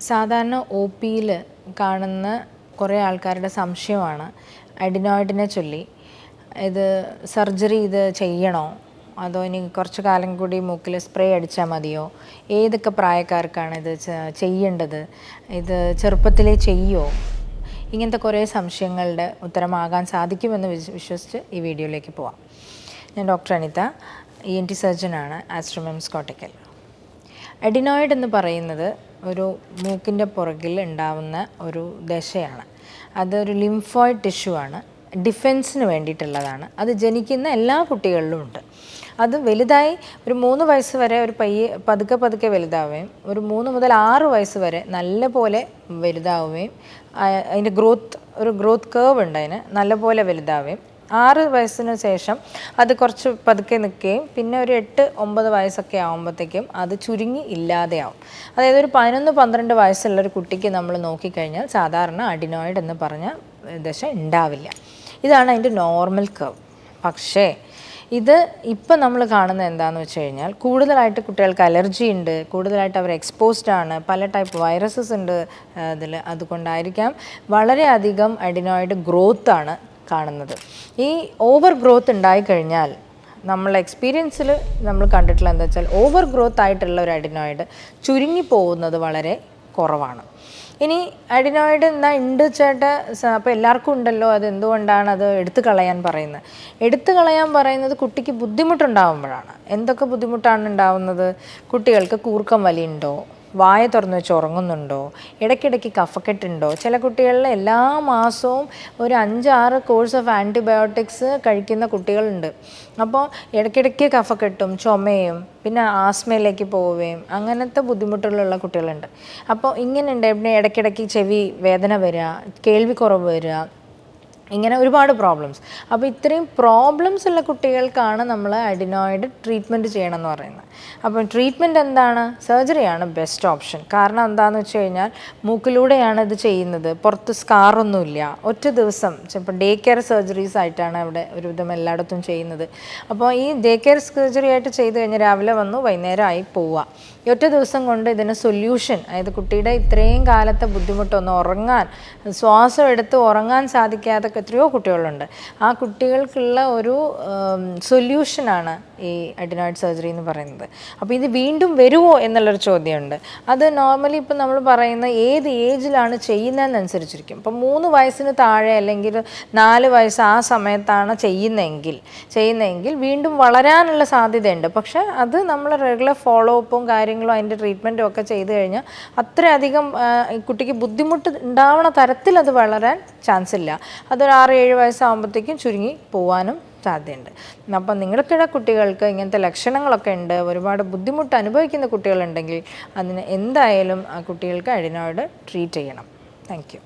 സാധാരണ ഒ പിയിൽ കാണുന്ന കുറേ ആൾക്കാരുടെ സംശയമാണ്. അഡിനോയിഡിനെ ചൊല്ലി. ഇത് സർജറി ഇത് ചെയ്യണോ? അതോ ഇനി കുറച്ച് കാലം കൂടി മൂക്കിൽ സ്പ്രേ അടിച്ചാൽ മതിയോ? ഏതൊക്കെ പ്രായക്കാർക്കാണ് ഇത് ചെയ്യേണ്ടത്? ഇത് ചെറുപ്പത്തിലേ ചെയ്യോ? ഇങ്ങനത്തെ കുറേ സംശയങ്ങളുടെ ഉത്തരമാകാൻ സാധിക്കുമെന്ന് വിശ്വ- വിശ്വസിച്ച് ഈ വീഡിയോയിലേക്ക് പോവാം. ഞാൻ doctor Anitha E N T സർജനാണ് ആസ്ട്രോമെംസ് Kottakkal. Adenoid എന്ന് പറയുന്നത് ഒരു മൂക്കിന്റെ പുറകിൽ ഉണ്ടാവുന്ന ഒരു ദശയാണ്. അതൊരു ലിംഫോയിഡ് ടിഷ്യൂ ആണ്. ഡിഫെൻസിന് വേണ്ടിയിട്ടുള്ളതാണ്. അത് ജനിക്കുന്ന എല്ലാ കുട്ടികളിലും ഉണ്ട്. അത് വലുതായി ഒരു മൂന്ന് വയസ്സ് വരെ ഒരു പയ്യെ പതുക്കെ പതുക്കെ വലുതാവുകയും ഒരു മൂന്ന് മുതൽ ആറ് വയസ്സ് വരെ നല്ല പോലെ വലുതാവുകയും അതിന്റെ ഗ്രോത്ത് ഒരു ഗ്രോത്ത് കേവ് ഉണ്ട് അതിന്. നല്ല പോലെ വലുതാവുകയും ആറ് വയസ്സിന് ശേഷം അത് കുറച്ച് പതുക്കെ നിൽക്കുകയും പിന്നെ ഒരു എട്ട് ഒമ്പത് വയസ്സൊക്കെ ആകുമ്പോഴത്തേക്കും അത് ചുരുങ്ങി ഇല്ലാതെയാവും. അതായത് ഒരു പതിനൊന്ന് പന്ത്രണ്ട് വയസ്സുള്ള ഒരു കുട്ടിക്ക് നമ്മൾ നോക്കിക്കഴിഞ്ഞാൽ സാധാരണ അഡിനോയിഡ് എന്ന് പറഞ്ഞ ദശ ഉണ്ടാവില്ല. ഇതാണ് അതിന്റെ നോർമൽ കർവ്. പക്ഷേ ഇത് ഇപ്പം നമ്മൾ കാണുന്ന എന്താണെന്ന് വെച്ച് കഴിഞ്ഞാൽ കൂടുതലായിട്ട് കുട്ടികൾക്ക് അലർജി ഉണ്ട് കൂടുതലായിട്ട് അവർ എക്സ്പോസ്ഡ് ആണ് പല ടൈപ്പ് വൈറസസ് ഉണ്ട് അതിൽ അതുകൊണ്ടായിരിക്കാം. വളരെയധികം അഡിനോയിഡ് ഗ്രോത്താണ് കാണുന്നത്. ഈ ഓവർ ഗ്രോത്ത് ഉണ്ടായിക്കഴിഞ്ഞാൽ നമ്മൾ എക്സ്പീരിയൻസിൽ നമ്മൾ കണ്ടിട്ടുള്ള എന്താ വെച്ചാൽ ഓവർ ഗ്രോത്ത് ആയിട്ടുള്ള ഒരു അഡിനോയിഡ് ചുരുങ്ങി പോകുന്നത് വളരെ കുറവാണ്. ഇനി അഡിനോയിഡ് എന്താ ഉണ്ട് ചേട്ടാ? അപ്പോൾ എല്ലാവർക്കും ഉണ്ടല്ലോ അത് എന്തുകൊണ്ടാണ് അത് എടുത്തു കളയാൻ പറയുന്നത്? എടുത്തു കളയാൻ പറയുന്നത് കുട്ടിക്ക് ബുദ്ധിമുട്ടുണ്ടാകുമ്പോഴാണ് എന്തൊക്കെ ബുദ്ധിമുട്ടാണ് ഉണ്ടാവുന്നത്? കുട്ടികൾക്ക് കൂർക്കം വലിയുണ്ടോ? വായ തുറന്ന് വെച്ച് ഉറങ്ങുന്നുണ്ടോ? ഇടയ്ക്കിടയ്ക്ക് കഫക്കെട്ടുണ്ടോ? ചില കുട്ടികളിൽ എല്ലാ മാസവും ഒരു അഞ്ചാറ് കോഴ്സ് ഓഫ് ആന്റിബയോട്ടിക്സ് കഴിക്കുന്ന കുട്ടികളുണ്ട്. അപ്പോൾ ഇടയ്ക്കിടയ്ക്ക് കഫക്കെട്ടും ചുമയും പിന്നെ ആസ്മയിലേക്ക് പോവുകയും അങ്ങനത്തെ ബുദ്ധിമുട്ടുകളുള്ള കുട്ടികളുണ്ട്. അപ്പോൾ ഇങ്ങനെയുണ്ട് പിന്നെ ഇടയ്ക്കിടയ്ക്ക് ചെവി വേദന വരിക കേൾവിക്കുറവ് വരിക ഇങ്ങനെ ഒരുപാട് പ്രോബ്ലംസ് അപ്പോൾ ഇത്രയും പ്രോബ്ലംസ് ഉള്ള കുട്ടികൾക്കാണ് നമ്മൾ അഡിനോയിഡ് ട്രീറ്റ്മെന്റ് ചെയ്യണം എന്ന് പറയുന്നത്. അപ്പം ട്രീറ്റ്മെന്റ് എന്താണ്? സർജറിയാണ് ബെസ്റ്റ് ഓപ്ഷൻ കാരണം എന്താണെന്ന് വെച്ച് കഴിഞ്ഞാൽ മൂക്കിലൂടെയാണ് ഇത് ചെയ്യുന്നത്. പുറത്ത് സ്കാറൊന്നുമില്ല ഒറ്റ ദിവസം. ചിലപ്പോൾ ഡേ കെയർ സർജറീസ് ആയിട്ടാണ് അവിടെ ഒരുവിധം എല്ലായിടത്തും ചെയ്യുന്നത്. അപ്പോൾ ഈ ഡേ കെയർ സർജറി ആയിട്ട് ചെയ്ത് കഴിഞ്ഞാൽ രാവിലെ വന്നു വൈകുന്നേരം ആയി പോവുക. ഈ ഒറ്റ ദിവസം കൊണ്ട് ഇതിന് സൊല്യൂഷൻ അതായത് കുട്ടിയുടെ ഇത്രയും കാലത്തെ ബുദ്ധിമുട്ടൊന്ന് ഉറങ്ങാൻ ശ്വാസം എടുത്ത് ഉറങ്ങാൻ സാധിക്കാത്ത എത്രയോ കുട്ടികളുണ്ട്. ആ കുട്ടികൾക്കുള്ള ഒരു സൊല്യൂഷനാണ് ഈ അഡിനോയിഡ് സർജറി എന്ന് പറയുന്നത്. അപ്പോൾ ഇത് വീണ്ടും വരുമോ എന്നുള്ളൊരു ചോദ്യമുണ്ട്. അത് നോർമലി ഇപ്പം നമ്മൾ പറയുന്ന ഏത് ഏജിലാണ് ചെയ്യുന്നതെന്നനുസരിച്ചിരിക്കും. ഇപ്പം മൂന്ന് വയസ്സിന് താഴെ അല്ലെങ്കിൽ നാല് വയസ്സ് ആ സമയത്താണ് ചെയ്യുന്നതെങ്കിൽ ചെയ്യുന്നതെങ്കിൽ വീണ്ടും വളരാനുള്ള സാധ്യതയുണ്ട്. പക്ഷേ അത് നമ്മൾ റെഗുലർ ഫോളോ അപ്പും കാര്യങ്ങളും അതിന്റെ ട്രീറ്റ്മെന്റും ഒക്കെ ചെയ്തു കഴിഞ്ഞാൽ അത്രയധികം കുട്ടിക്ക് ബുദ്ധിമുട്ട് ഉണ്ടാവണ തരത്തിൽ അത് വളരാൻ ചാൻസ് ഇല്ല. അതൊരു ആറ് ഏഴ് വയസ്സാകുമ്പോഴത്തേക്കും ചുരുങ്ങി പോവാനും സാധ്യതയുണ്ട്. അപ്പം നിങ്ങൾക്കിടെ കുട്ടികൾക്ക് ഇങ്ങനത്തെ ലക്ഷണങ്ങളൊക്കെ ഉണ്ട് ഒരുപാട് ബുദ്ധിമുട്ട് അനുഭവിക്കുന്ന കുട്ടികളുണ്ടെങ്കിൽ അതിന് എന്തായാലും ആ കുട്ടികൾക്ക് അഡിനോയിഡ് ട്രീറ്റ് ചെയ്യണം. താങ്ക്